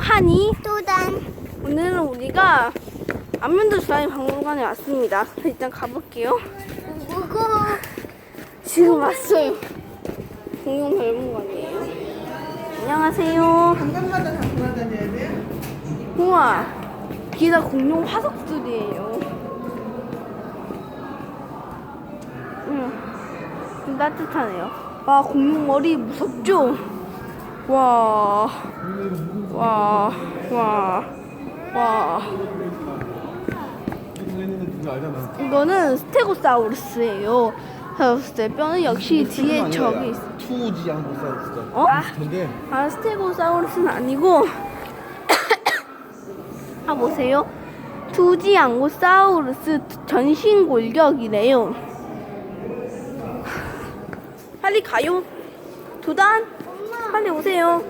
한이 또단 오늘은 우리가 안면도 주라이 박물관에 왔습니다. 일단 가볼게요. 무고 지금 왔어요. 공룡 박물관이에요. 안녕하세요. 당간마다 다 돌아다녀야 돼? 우와, 이게 다 공룡 화석들이에요. 음, 좀 따뜻하네요. 와, 공룡 머리 무섭죠? 와, 와, 와, 와. 이거는 스테고사우루스예요. 사우루스의 뼈는 역시 뒤에 저기 있어. 투지 양보사우루스. 어? 근데 아 스테고사우루스는 아니고 아 보세요 투지앙고사우루스 전신 골격이래요 빨리 가요 도단 빨리 오세요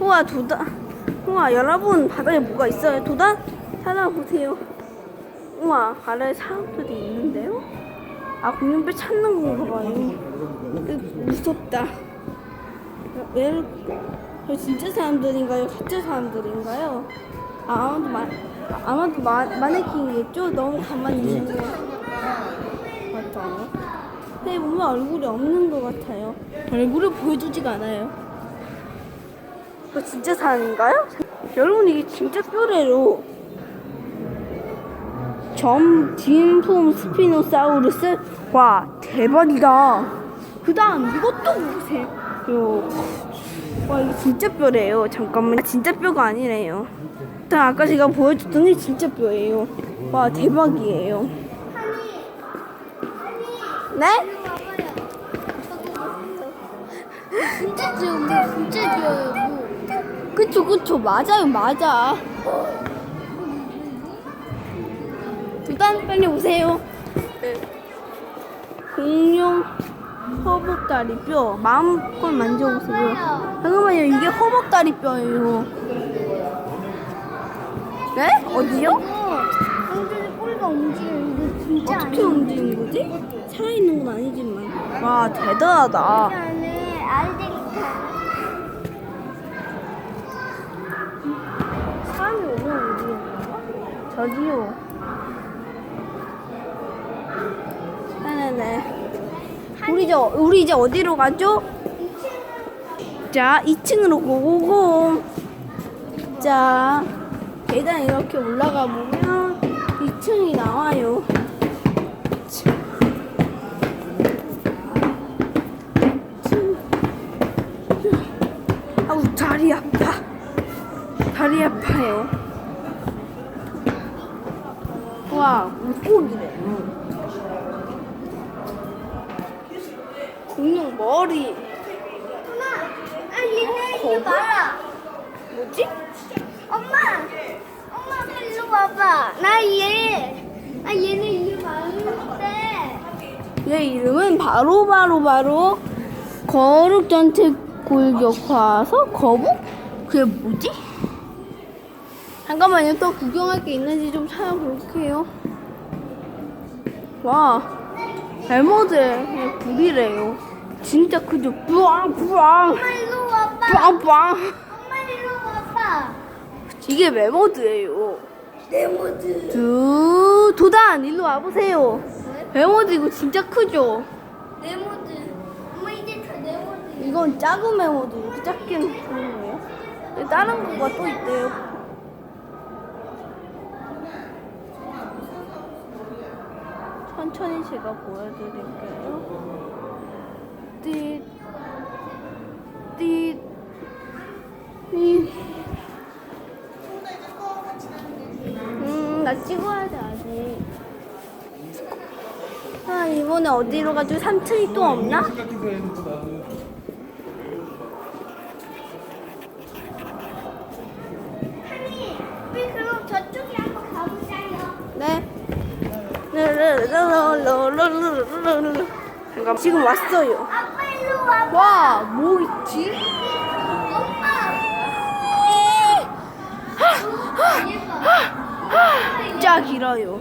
우와 도단 우와 여러분 바닥에 뭐가 있어요 도단 찾아보세요 우와 아래에 사람들이 있는데요 아 공룡뼈 찾는 건가 봐요 으, 무섭다. 왜, 저 진짜 사람들인가요? 가짜 사람들인가요? 아, 아마도 마, 아마도 마, 마네킹이겠죠? 너무 가만히 있는 거 같아요. 근데 보면 얼굴이 없는 것 같아요. 얼굴을 보여주지가 않아요. 이거 진짜 사람인가요? 여러분 이게 진짜 뼈래로. 점 딘폼 스피노사우루스. 와 대박이다. 그 다음 이것도 보세요. 와 이게 진짜 뼈래요. 잠깐만. 진짜 뼈가 아니래요. 아까 제가 보여줬던 게 진짜 뼈예요. 와 대박이에요 네? 진짜 귀여워 진짜 귀여워 그쵸 그쵸 맞아요 맞아 두단 빨리 오세요 네. 공룡 허벅다리 뼈 마음껏 만져보세요 잠깐만요 이게 허벅다리 뼈예요 네? 어디요? 공주의 꼬리가 움직이는 게 진짜 어떻게 움직이는 거지? 살아있는 건 아니지만. 와 대단하다. 안에 알데리카 사람이 오면 움직이는 건가? 저기요. 네네네. 우리 저 우리 이제 어디로 가죠? 자 2층으로 고고고. 자 계단 이렇게 올라가 보면 2층이 나와요 아우 다리 아파 아파요. 와 물고기래 공룡 머리. 엄마 아 얘네 이리 봐라. 뭐지? 엄마 엄마 일로 와봐. 나 얘 아 얘네 이리 많은데. 얘 이름은 바로 바로 바로 거룩 전체 골격화서 거북? 그게 뭐지? 잠깐만요. 또 구경할 게 있는지 좀 찾아볼게요. 와 벨모드의 불이래요. 진짜 크죠 뿌앙 뿌앙. 엄마 일로 와봐. 뿌앙 뿌앙. 엄마 일로 와봐. 이게 멜모드예요. 네모드. 두 도단 일로 와보세요. 멜모드 이거 진짜 크죠? 네모드. 엄마 이제 다 네모드 이건 작은 이렇게 작게 보는 거예요. 다른 거가 또 있대요. 천천히 제가 보여드릴게요. 띠, 띠, 띠. 음, 나 찍어야 돼, 아직. 아, 이번에 어디로 가죠? 3층이 또 없나? 네. 잠깐 지금 왔어요. 와, 뭐 있지? 진짜 길어요.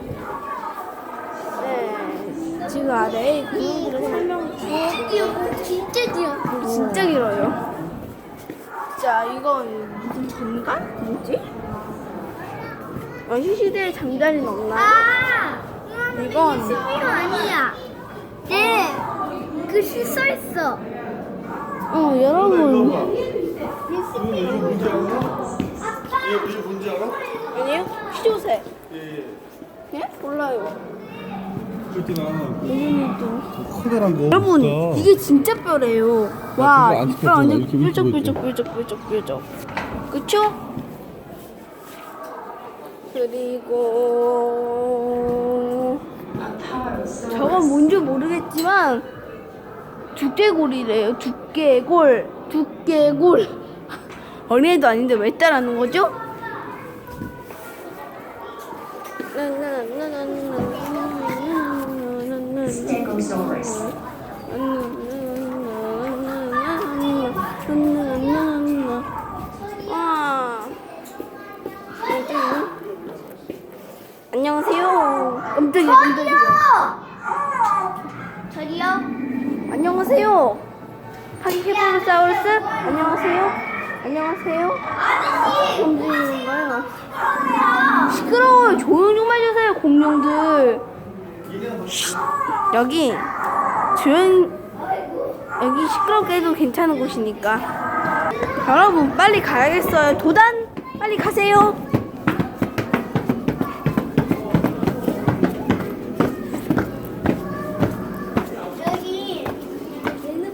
네. 지금 아래 진짜 귀여워 진짜 길어요. 진짜 이건 무슨 전갈? 뭐지? 원시시대에 장단이 없나요? 아! 이건 스피로 아니야. 네. 글씨 써 있어. 어 여러분 이거 뭔지 알아? 이거 이거 뭔지 알아? 아니에요? 시조새 예. 예? 몰라요 그렇구나. 모르는데 커다란 거. 여러분 이게 진짜 뼈래요 와 그거 안 이뼈 찍혔잖아. 완전 이렇게 뾰족 뾰족 뾰족뾰족 뾰족 그쵸? 그리고 저건 뭔지 모르겠지만 두개골이래요 두개골 두개골 어린애도 아닌데 왜 따라하는 거죠? 와. 안녕하세요. 깜짝이야, 깜짝이야. 저기요. 안녕하세요. 파기케토사우루스 안녕하세요. 안녕하세요. 움직이는가요? 시끄러워요. 조용 좀 해주세요, 공룡들. 쉿. 여기 조용 여기 시끄럽게 해도 괜찮은 곳이니까. 여러분 빨리 가야겠어요. 도단 빨리 가세요.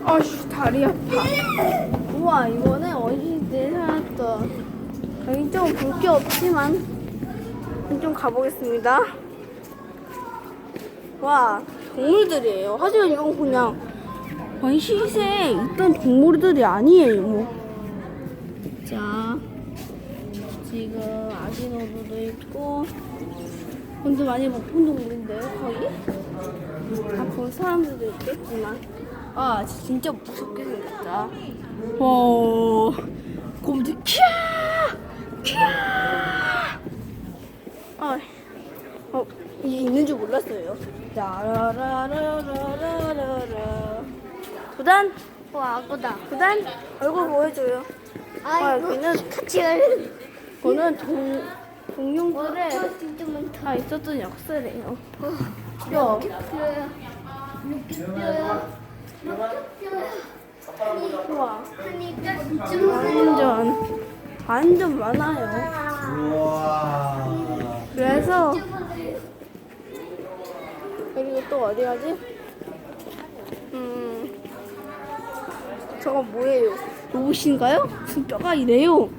아씨 다리 아파. 우와 이거는 어린이 때 살았던 여기 좀 볼 게 없지만 좀 가보겠습니다. 와 동물들이에요. 하지만 이건 그냥 원시시대에 있던 동물들이 아니에요. 뭐. 자 지금 아기노루도 있고 근데 많이 못 본 동물인데요 거의? 아본 사람들도 있겠지만 아 진짜 무섭게 생겼다 와 곰들 키야 키야 아, 어 이게 있는 줄 몰랐어요 라라라라라라라 도단 와, 악어다. 도단 얼굴 보여줘요 아 아이고. 여기는 같이 갈래. 이거는 동 공룡들의 저 진짜 많다. 다 있었던 역사래요 야 뼈야. 이렇게 뼈야. 이렇게 뼈야. 우와. 완전 완전 많아요 우와. 그래서 그리고 또 어디 가지? 음 저건 뭐예요? 로봇인가요? 뼈가 이래요?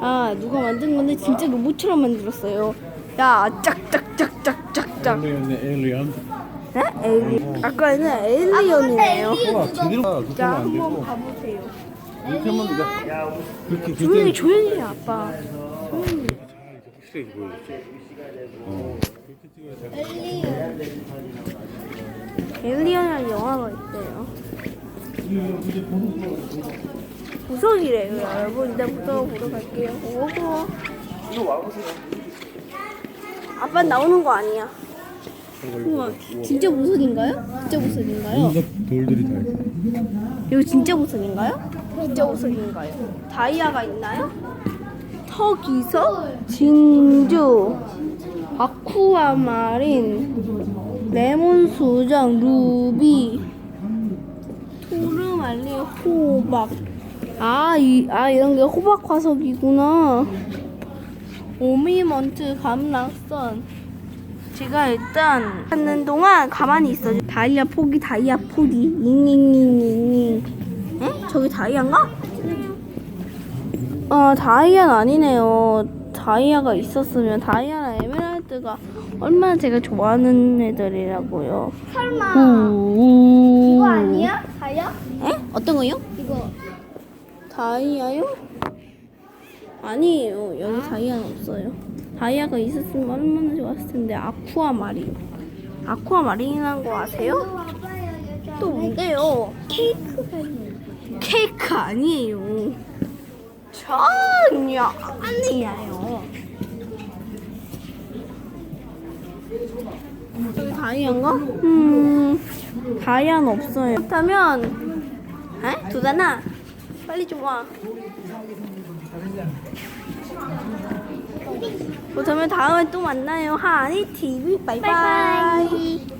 아 누가 만든 건데 진짜 로봇처럼 만들었어요. 야 짝짝짝짝짝짝. 네? 에일리. 아까는 에일리언이네요. 와 제대로 그렇게 자 안 한번 되고 가보세요. 이렇게 하면 그냥 그렇게 조용히 그렇게 조용히 해 아빠. 조용히. 잘. 에일리언이라는 영화가 있대요. 부석이래요 여러분 일단 부석 보러 갈게요 오고 이거 와보세요. 아빠 나오는 거 아니야 우와 진짜 보석인가요? 진짜 보석인가요? 돌들이 다 있어. 이거 진짜 보석인가요? 진짜 보석인가요? 다이아가 있나요? 턱이석, 진주, 아쿠아마린, 레몬 수정, 루비, 토르말리, 호박. 아, 이, 아 이런 게 호박 화석이구나. 오미먼트, 감락선. 제가 일단 하는 동안 가만히 있어. 다이아 포기, 다이아 포기. 잉잉잉잉잉. 에? 저기 다이아인가? 어, 다이아는 아니네요. 다이아가 있었으면 다이아나 에메랄드가 얼마나 제가 좋아하는 애들이라고요. 설마 우. 이거 아니야? 다야? 에? 어떤 거요? 이거. 다이아요? 아니에요. 여기 다이아는 없어요. 다이아가 있었으면 얼마나 좋았을 텐데. 아쿠아 마린. 아쿠아 마린이라는 거 아세요? 또 뭔데요? 케이크가 있네. 케이크 아니에요. 전혀 아니에요. 여기 다이아인가? 음, 다이아는 없어요. 그렇다면, 에? 두단아, 빨리 좀 와. 그러면 다음에 또 만나요. 하니 TV 바이바이. 바이바이.